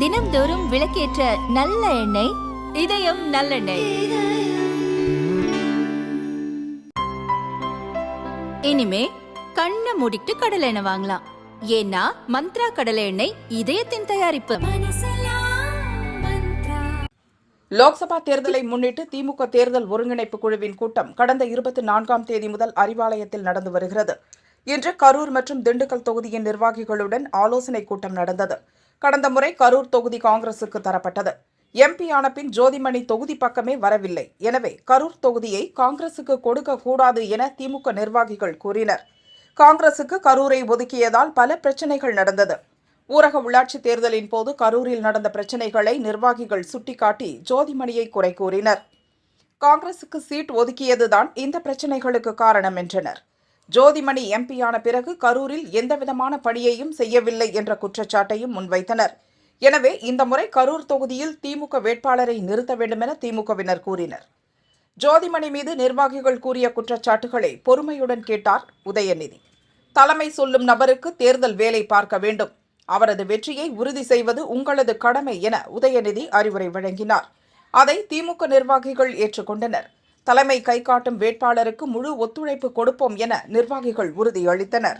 தினம்தோறும் விளக்கேற்ற நல்ல எண்ணெய் இதயம் நல்லெண்ணெய். இனிமே கண்ணை மூடிட்டு கடலை எண்ணெய் வாங்கலாம். ஏன்னா மந்த்ரா கடலை எண்ணெய் இதயத்தின் தயாரிப்பு. லோக்சபா தேர்தலை முன்னிட்டு திமுக தேர்தல் ஒருங்கிணைப்பு குழுவின் கூட்டம் கடந்த இருபத்தி நான்காம் தேதி முதல் அறிவாலயத்தில் நடந்து வருகிறது. இன்று கரூர் மற்றும் திண்டுக்கல் தொகுதியின் நிர்வாகிகளுடன் ஆலோசனைக் கூட்டம் நடந்தது. கடந்த முறை கரூர் தொகுதி காங்கிரசுக்கு தரப்பட்டது. எம்பி ஆன பின் ஜோதிமணி தொகுதி பக்கமே வரவில்லை. எனவே கரூர் தொகுதியை காங்கிரசுக்கு கொடுக்க கூடாது என திமுக நிர்வாகிகள் கூறினர். காங்கிரசுக்கு கரூரை ஒதுக்கியதால் பல பிரச்சனைகள் நடந்தது. ஊரக உள்ளாட்சி தேர்தலின் போது கரூரில் நடந்த பிரச்சனைகளை நிர்வாகிகள் சுட்டிக்காட்டி ஜோதிமணியை குறை கூறினர். காங்கிரசுக்கு சீட் ஒதுக்கியதுதான் இந்த பிரச்சனைகளுக்கு காரணம் என்றனர். ஜோதிமணி எம்பியான பிறகு கரூரில் எந்தவிதமான பணியையும் செய்யவில்லை என்ற குற்றச்சாட்டையும் முன்வைத்தனர். எனவே இந்த முறை கரூர் தொகுதியில் திமுக வேட்பாளரை நிறுத்த வேண்டுமென திமுகவினர் கூறினர். ஜோதிமணி மீது நிர்வாகிகள் கூறிய குற்றச்சாட்டுகளை பொறுமையுடன் கேட்டார் உதயநிதி. தலைமை சொல்லும் நபருக்கு தேர்தல் வேலை பார்க்க வேண்டும். அவரது வெற்றியை உறுதி செய்வது உங்களது கடமை என உதயநிதி அறிவுரை வழங்கினார். அதை திமுக நிர்வாகிகள் ஏற்றுக்கொண்டனர். தலைமை கைகாட்டும் வேட்பாளருக்கு முழு ஒத்துழைப்பு கொடுப்போம் என நிர்வாகிகள் உறுதியளித்தனர்.